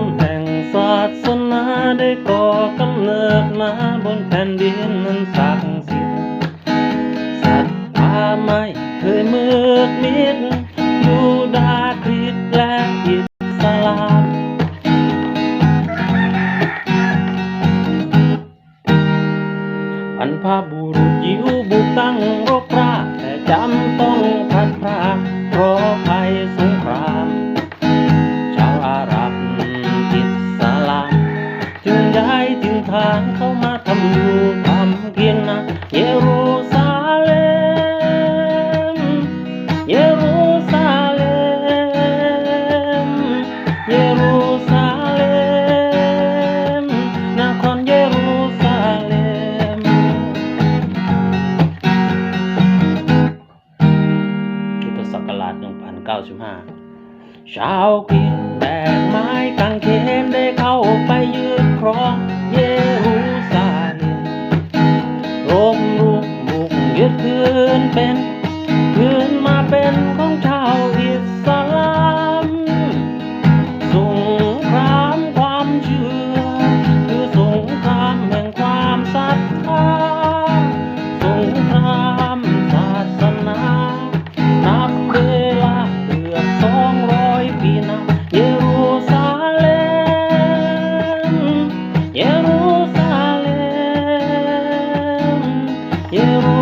มแห่งศาสนาได้ก่อกำเนิดมาบนแผ่นดินนั้นสักดิ์สิทธิ์ศรัทธาไม่เคยมืดมิดยูดาคริสและอิสลามอันพาบุรุษยิวบุกตั้งรบราแต่จำต้องพัดพราเพราะภัยสงครามายถิ่นฐานเข้ามาทำอยู่ทำเกียงนาเยรูซาเล็มเยรูซาเล็มเยรูซาเล็มนครเยรูซาเล็มคริสตศักราช1095ชาวกรี คืนเป็นคืนมาเป็นของชาวอิสลามสงครามความเชื่อ คือสงครามแห่งความศรัทธาสงครามศาสนานับเวลาเกือบสองร้อยปีนะเยรูซาเล็มเยรูซาเล็มเยรู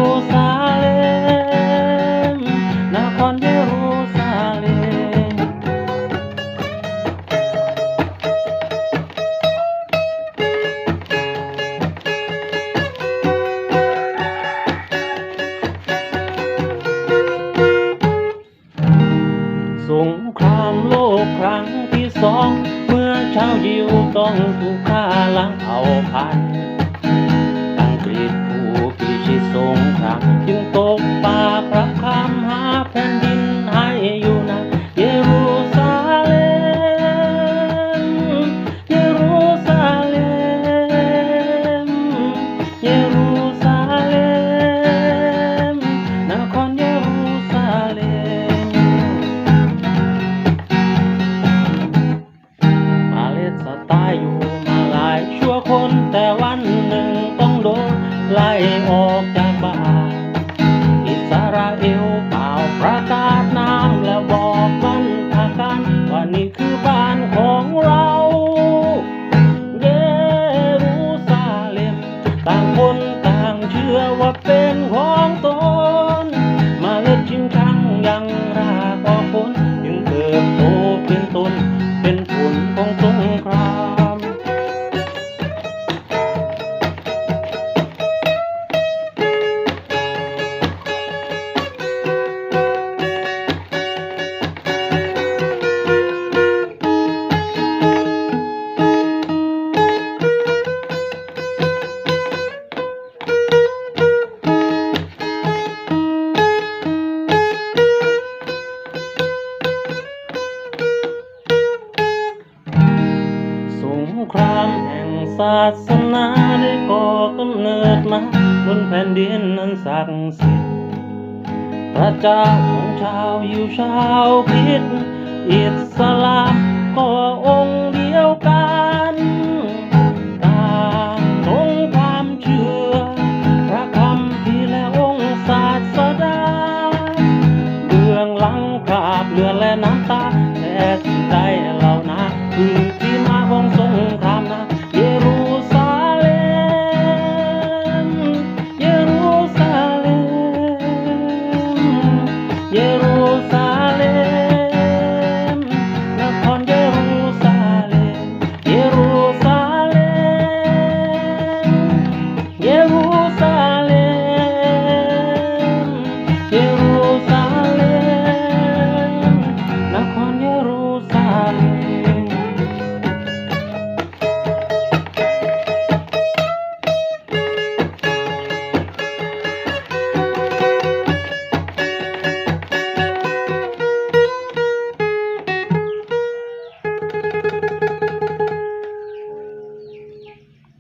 สงครามโลกครั้งที่สอง เมื่อชาวยิวต้องถูกฆ่าล้างเผ่าพันธุ์ามแห่งศาสนาได้ก่อกำเนิดมาบนแผ่นดินนั้นศักดิ์สิทธิ์พระเจ้าของชาวยิวชาวคริสต์อิสลามก็อ Yeah,